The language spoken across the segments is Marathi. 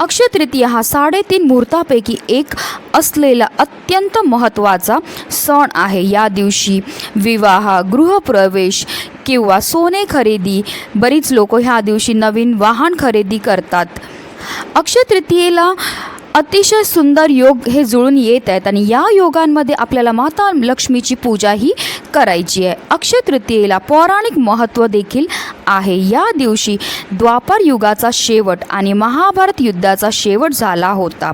अक्षय तृतीया हा साडेतीन मुहूर्तापैकी एक असलेला अत्यंत महत्त्वाचा सण आहे. या दिवशी विवाह गृहप्रवेश किंवा सोने खरेदी बरीच लोक ह्या दिवशी नवीन वाहन खरेदी करतात. अक्षय तृतीयेला अतिशय सुंदर योग हे जुळून येत आहेत आणि या योगांमध्ये आपल्याला माता लक्ष्मीची पूजाही करायची आहे. अक्षय तृतीयेला पौराणिक महत्त्व देखील आहे. या दिवशी द्वापर युगाचा शेवट आणि महाभारत युद्धाचा शेवट झाला होता.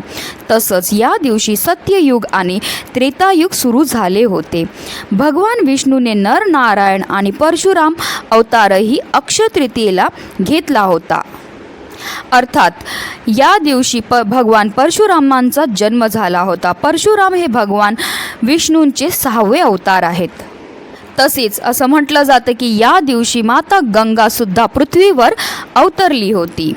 तसंच या दिवशी सत्ययुग आणि त्रेतायुग सुरू झाले होते. भगवान विष्णूने नर नारायण आणि परशुराम अवतारही अक्षय तृतीयेला घेतला होता. अर्थात या दिवशी प भगवान परशुरामांचा जन्म झाला होता. परशुराम हे भगवान विष्णूंचे सहावे अवतार आहेत. तसेच असं म्हटलं जातं की या दिवशी माता गंगासुद्धा पृथ्वीवर अवतरली होती.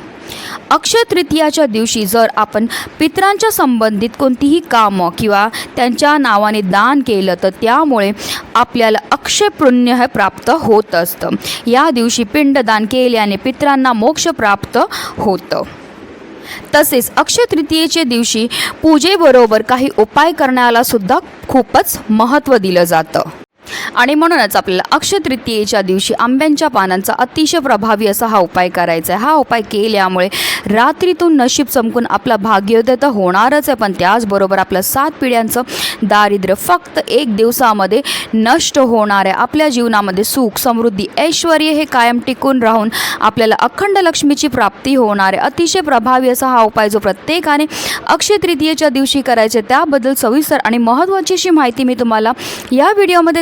अक्षय तृतीयाच्या दिवशी जर आपण पितरांच्या संबंधित कोणतीही कामं किंवा त्यांच्या नावाने दान केलं तर त्यामुळे आपल्याला अक्षयपुण्य हे प्राप्त होत असतं. या दिवशी पिंडदान केल्याने पितरांना मोक्ष प्राप्त होतं. तसेच अक्षय तृतीयेच्या दिवशी पूजेबरोबर काही उपाय करण्याला सुद्धा खूपच महत्त्व दिलं जातं. आणि म्हणूनच आपल्याला अक्षय तृतीयेच्या दिवशी आंब्यांच्या पानांचा अतिशय प्रभावी असा हा उपाय करायचा आहे. हा उपाय केल्यामुळे रात्रीतून नशीब चमकून आपला भाग्योदय तर होणारच आहे. पण त्याचबरोबर आपलं सात पिढ्यांचं दारिद्र्य फक्त एक दिवसामध्ये नष्ट होणार आहे. आपल्या जीवनामध्ये सुख समृद्धी ऐश्वर हे कायम टिकून राहून आपल्याला अखंड लक्ष्मीची प्राप्ती होणार आहे. अतिशय प्रभावी असा हा उपाय जो प्रत्येकाने अक्षय तृतीयेच्या दिवशी करायचे त्याबद्दल सविस्तर आणि महत्त्वाची अशी माहिती मी तुम्हाला या व्हिडिओमध्ये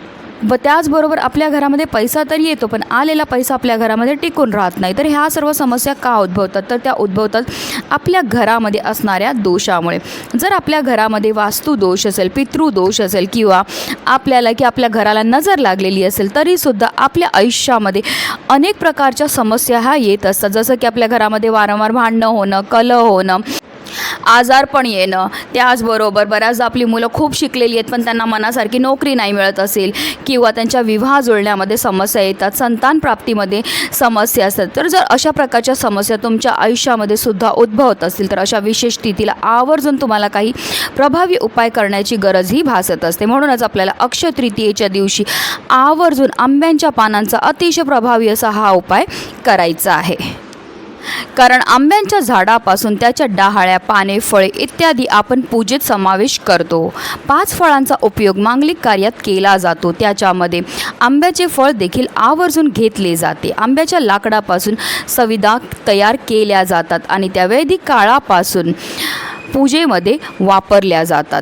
व त्याचबरोबर आपल्या घरामध्ये पैसा तरी येतो पण आलेला पैसा आपल्या घरामध्ये टिकून राहत नाही. तर ह्या सर्व समस्या का उद्भवतात? तर त्या उद्भवतात आपल्या घरामध्ये असणाऱ्या दोषामुळे. जर आपल्या घरामध्ये वास्तुदोष असेल पितृदोष असेल किंवा आपल्याला की आपल्या घराला नजर लागलेली असेल तरीसुद्धा आपल्या आयुष्यामध्ये अनेक प्रकारच्या समस्या ह्या येत असतात. जसं की आपल्या घरामध्ये वारंवार भांडणं होणं कलह होणं आजारपण येणं त्याचबरोबर बऱ्याचदा आपली मुलं खूप शिकलेली आहेत पण त्यांना मनासारखी नोकरी नाही मिळत असेल किंवा त्यांच्या विवाह जुळण्यामध्ये समस्या येतात संतान प्राप्तीमध्ये समस्या असतात. तर जर अशा प्रकारच्या समस्या तुमच्या आयुष्यामध्ये सुद्धा उद्भवत असतील तर अशा विशेष स्थितीला आवर्जून तुम्हाला काही प्रभावी उपाय करण्याची गरजही भासत असते. म्हणूनच आपल्याला अक्षय तृतीयेच्या दिवशी आवर्जून आंब्यांच्या पानांचा अतिशय प्रभावी असा हा उपाय करायचा आहे. कारण आंब्यांच्या झाडापासून त्याच्या डहाळ्या पाने फळे इत्यादी आपण पूजेत समावेश करतो. पाच फळांचा उपयोग मांगलिक कार्यात केला जातो. त्याच्यामध्ये आंब्याचे फळ देखील आवर्जून घेतले जाते. आंब्याच्या लाकडापासून सविधा तयार केल्या जातात आणि त्या वैदिक काळापासून पूजेमध्ये वापरल्या जातात.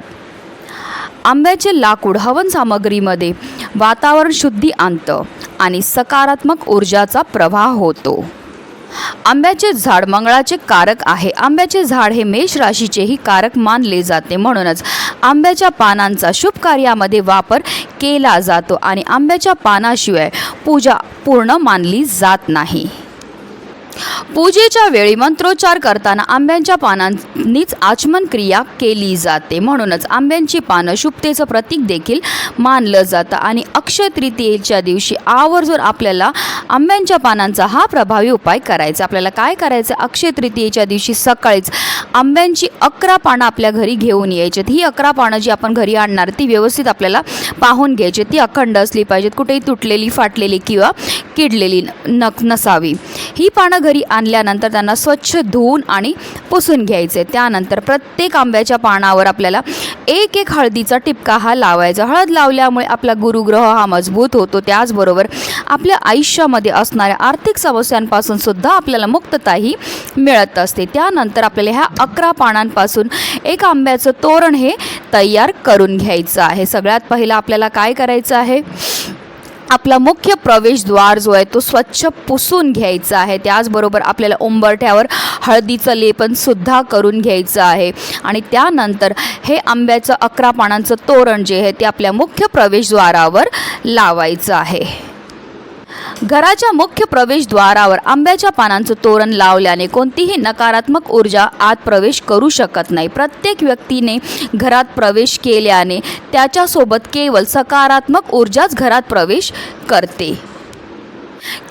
आंब्याचे लाकूड हवन सामग्रीमध्ये वातावरण शुद्धी आणतं आणि सकारात्मक ऊर्जाचा प्रवाह होतो. आंब्याचे झाड मंगळाचे कारक आहे. आंब्याचे झाड हे मेष राशीचेही कारक मानले जाते. म्हणूनच आंब्याच्या पानांचा शुभ कार्यामध्ये वापर केला जातो आणि आंब्याच्या पानाशिवाय पूजा पूर्ण मानली जात नाही. पूजेच्या वेळी मंत्रोच्चार करताना आंब्यांच्या पानांनीच आचमन क्रिया केली जाते. म्हणूनच आंब्यांची पानं शुभतेचं प्रतीक देखील मानलं जातं. आणि अक्षय तृतीयेच्या दिवशी आवर्जून आपल्याला आंब्यांच्या पानांचा हा प्रभावी उपाय करायचा. आपल्याला काय करायचं? अक्षय तृतीयेच्या दिवशी सकाळीच आंब्यांची अकरा पानं आपल्या घरी घेऊन यायची. ही अकरा पानं जी आपण घरी आणणार ती व्यवस्थित आपल्याला पाहून घ्यायची. ती अखंड असली पाहिजेत कुठेही तुटलेली फाटलेली किंवा किडलेली नक नसावी. ही पानं घरी आणल्यानंतर त्यांना स्वच्छ धुवून आणि पुसून घ्यायचे. त्यानंतर प्रत्येक आंब्याच्या पानावर आपल्याला एक एक हळदीचा टिपका हा लावायचा. हळद लावल्यामुळे आपला गुरुग्रह हा मजबूत होतो. त्याचबरोबर आपल्या आयुष्यामध्ये असणाऱ्या आर्थिक समस्यांपासून सुद्धा आपल्याला मुक्तताही मिळत असते. त्यानंतर आपल्याला ह्या अकरा पानांपासून एक आंब्याचं तोरण हे तयार करून घ्यायचं आहे. सगळ्यात पहिलं आपल्याला काय करायचं आहे? आपला मुख्य प्रवेशद्वार जो आहे तो स्वच्छ पुसून घ्यायचा आहे. त्याचबरोबर आपल्याला उंबरठ्यावर हळदीचं लेपनसुद्धा करून घ्यायचं आहे. आणि त्यानंतर हे आंब्याचं अकरा पानांचं तोरण जे आहे ते आपल्या मुख्य प्रवेशद्वारावर लावायचं आहे. घराच्या मुख्य प्रवेशद्वारावर आंब्याच्या पानांचं तोरण लावल्याने कोणतीही नकारात्मक ऊर्जा आत प्रवेश करू शकत नाही. प्रत्येक व्यक्तीने घरात प्रवेश केल्याने त्याच्यासोबत केवळ सकारात्मक ऊर्जाच घरात प्रवेश करते.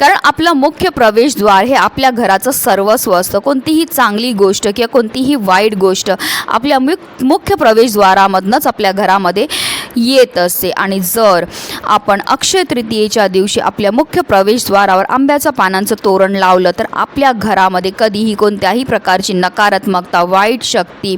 कारण आपलं मुख्य प्रवेशद्वार हे आपल्या घराचं सर्वस्व असतं. कोणतीही चांगली गोष्ट किंवा कोणतीही वाईट गोष्ट आपल्या मुख मुख्य प्रवेशद्वारामधनंच आपल्या घरामध्ये येत असते आणि जर आपण अक्षय तृतीयेच्या दिवशी आपल्या मुख्य प्रवेशद्वारावर आंब्याचं पानांचं तोरण लावलं तर आपल्या घरामध्ये कधीही कोणत्याही प्रकारची नकारात्मकता वाईट शक्ती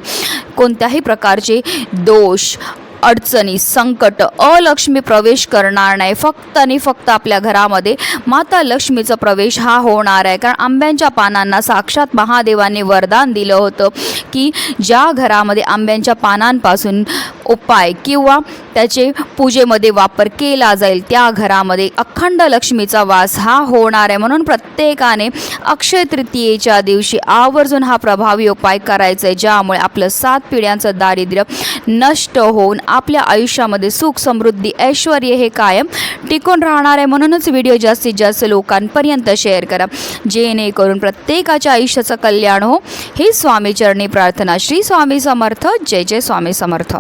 कोणत्याही प्रकारचे दोष अडचणी संकट अलक्ष्मी प्रवेश करणार नाही. फक्त आणि फक्त आपल्या घरामध्ये माता लक्ष्मीचा प्रवेश हा होणार आहे. कारण आंब्यांच्या पानांना साक्षात महादेवाने वरदान दिलं होतं की ज्या घरामध्ये आंब्यांच्या पानांपासून उपाय किंवा त्याचे पूजेमध्ये वापर केला जाईल त्या घरामध्ये अखंड लक्ष्मीचा वास हा होणार आहे. म्हणून प्रत्येकाने अक्षय तृतीयेच्या दिवशी आवर्जून हा प्रभावी उपाय करायचा आहे ज्यामुळे आपलं सात पिढ्यांचं दारिद्र्य नष्ट होऊन आपल्या आयुष्यामध्ये सुख समृद्धी ऐश्वर हे कायम टिकून राहणार आहे. म्हणूनच व्हिडिओ जास्तीत जास्त लोकांपर्यंत शेअर करा. जेणेकरून प्रत्येकाच्या आयुष्याचं कल्याण हो. ही स्वामीचरणी प्रार्थना. श्री स्वामी समर्थ. जय जय स्वामी समर्थ.